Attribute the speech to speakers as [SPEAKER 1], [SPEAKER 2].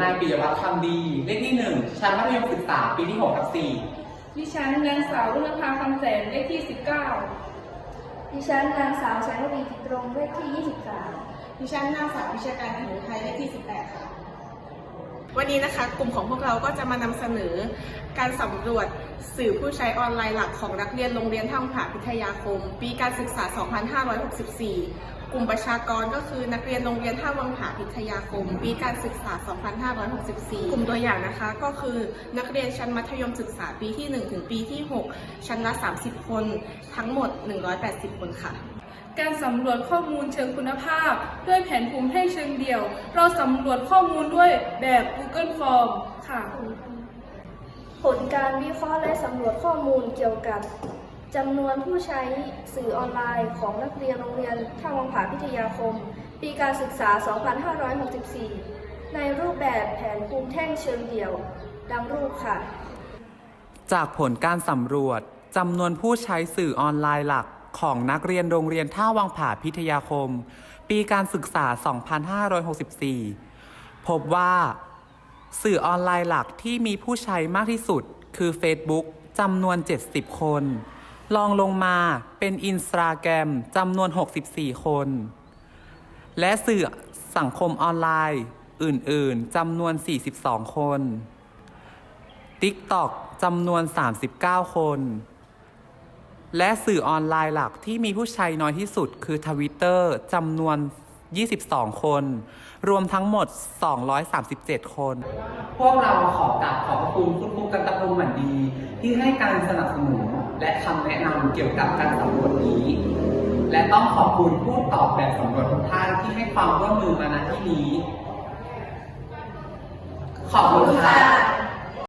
[SPEAKER 1] นายปิยวัฒน์คำดี เลขที่หนึ่งชั้นมัธยมศึกษาปีที่หกทับ4
[SPEAKER 2] ดิฉันนางสาวรุ่งภาคำแสนเลขที่
[SPEAKER 3] ดิฉันนางสาวชัยวีจิตรงเลขที่
[SPEAKER 4] ดิฉันนางสาววิชาการหิวไทยเลขที่สิบแปดค่ะ วันนี้นะคะกลุ่มของพวกเราก็จะมานำเสนอ การสำรวจสื่อผู้ใช้ออนไลน์หลักของนักเรียนโรงเรียนท่าผาพิทยาคม ปีการศึกษา 2564 กลุ่มประชากรก็คือนักเรียนโรงเรียนท่าวังผาพิทยาคม ปีการศึกษา 2564 กลุ่มตัวอย่างนะคะก็คือนักเรียนชั้นมัธยมศึกษาปีที่ 1 ถึงปีที่ 6 ชั้นละ 30 คน ทั้งหมด 180 คนค่ะ
[SPEAKER 2] การสำรวจข้อมูลเชิงคุณภาพ ด้วยแผนภูมิให้เชิงเดี่ยว เราสำรวจข้อมูลด้วยแบบ Google Form ค่ะ
[SPEAKER 3] 4ผลการวิเคราะห์และสำรวจข้อมูลเกี่ยวกับจำนวนผู้ใช้สื่อออนไลน์ของนักเรียนโรงเรียนท่าวังผาพิทยาคม ปีการศึกษา 2564 ในรูปแบบแผนภูมิแท่งเชิงเดี่ยว ดังรูปค่ะ
[SPEAKER 1] จากผลการสำรวจจำนวนผู้ใช้สื่อออนไลน์หลัก ของนักเรียนโรงเรียนท่าวังผาพิทยาคม ปีการศึกษา 2564 พบว่า สื่อออนไลน์หลักที่มีผู้ใช้มากที่สุด คือ Facebook จำนวน 70 คนลองลงมาเป็น Instagram จำนวน 64 คน และสื่อสังคมออนไลน์อื่น ๆจำนวน 42 คน TikTok จำนวน 39 คน และสื่อออนไลน์หลักที่มีผู้ใช้น้อยที่สุดคือ Twitter จำนวน 22 คน รวมทั้งหมด 237 คน พวกเราขอกราบขอบคุณคุณครูกันตะพงหมันดี ที่ให้การสนับสนุนและคำแนะนำเกี่ยวกับการสำรวจนี้ และต้องขอบคุณผู้ตอบแบบสำรวจทุกท่านที่ให้ความร่วมมือมาณที่นี้ ขอบคุณค่ะ